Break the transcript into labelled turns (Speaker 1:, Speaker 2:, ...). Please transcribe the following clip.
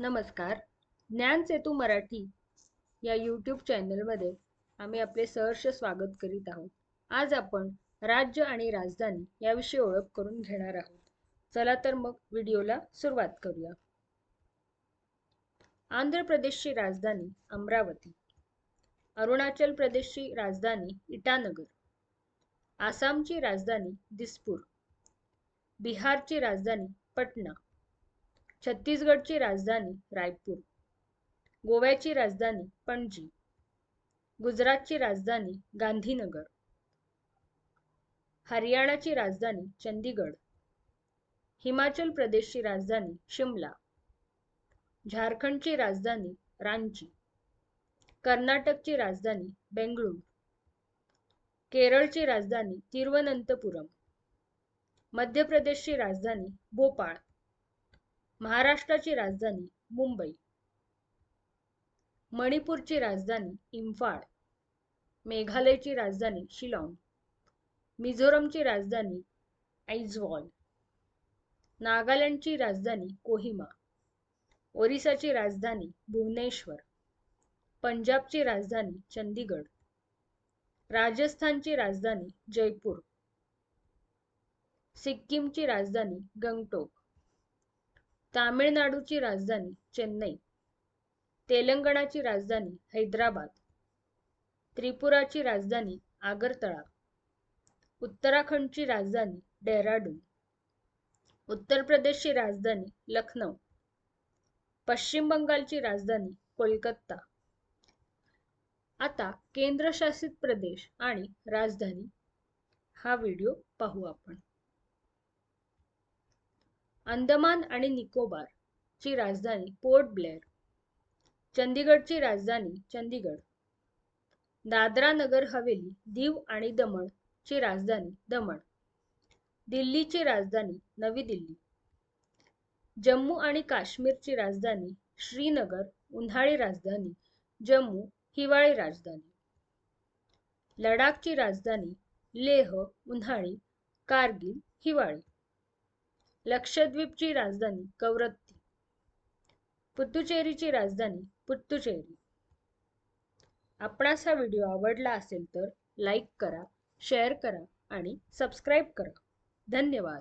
Speaker 1: नमस्कार. ज्ञान सेतू मराठी या यूट्यूब चॅनलमध्ये आम्ही आपले सहर्ष स्वागत करीत आहोत. आज आपण राज्य आणि राजधानी याविषयी ओळख करून घेणार आहोत. चला तर मग व्हिडिओला सुरुवात करूया. आंध्र प्रदेशची राजधानी अमरावती. अरुणाचल प्रदेशची राजधानी इटानगर. आसामची राजधानी दिसपूर. बिहारची राजधानी पटना. छत्तीसगडची राजधानी रायपूर. गोव्याची राजधानी पणजी. गुजरातची राजधानी गांधीनगर. हरियाणाची राजधानी चंदीगड. हिमाचल प्रदेशची राजधानी शिमला. झारखंडची राजधानी रांची. कर्नाटकची राजधानी बेंगळूर. केरळची राजधानी तिरुवनंतपुरम. मध्य प्रदेशची राजधानी भोपाळ. महाराष्ट्राची राजधानी मुंबई. मणिपूरची राजधानी इम्फाळ मेघालयची राजधानी शिलाँग. मिझोरमची राजधानी ऐझवॉल. नागालँडची राजधानी कोहिमा. ओरिसाची राजधानी भुवनेश्वर. पंजाबची राजधानी चंदीगड राजस्थानची राजधानी जयपूर. सिक्कीमची राजधानी गंगटोक. तामिळनाडूची राजधानी चेन्नई तेलंगणाची राजधानी हैदराबाद त्रिपुराची राजधानी आगरतळा उत्तराखंडची राजधानी डेहराडून उत्तर प्रदेशची राजधानी लखनौ पश्चिम बंगालची राजधानी कोलकाता. आता केंद्रशासित प्रदेश आणि राजधानी हा व्हिडिओ पाहू आपण. अंदमान आणि निकोबार ची राजधानी पोर्ट ब्लेअर चंदीगडची राजधानी चंदीगड दादरा नगर हवेली दीव आणि दमण ची राजधानी दमण दिल्लीची राजधानी नवी दिल्ली जम्मू आणि काश्मीरची राजधानी श्रीनगर उन्हाळी राजधानी जम्मू हिवाळी राजधानी लडाखची राजधानी लेह उन्हाळी कारगिल हिवाळी. लक्षद्वीपची राजधानी कवरत्ती. पुद्दुचेरीची राजधानी पुत्तुचेरी आपणास हा व्हिडिओ आवडला असेल तर लाईक करा शेअर करा आणि सबस्क्राईब करा. धन्यवाद.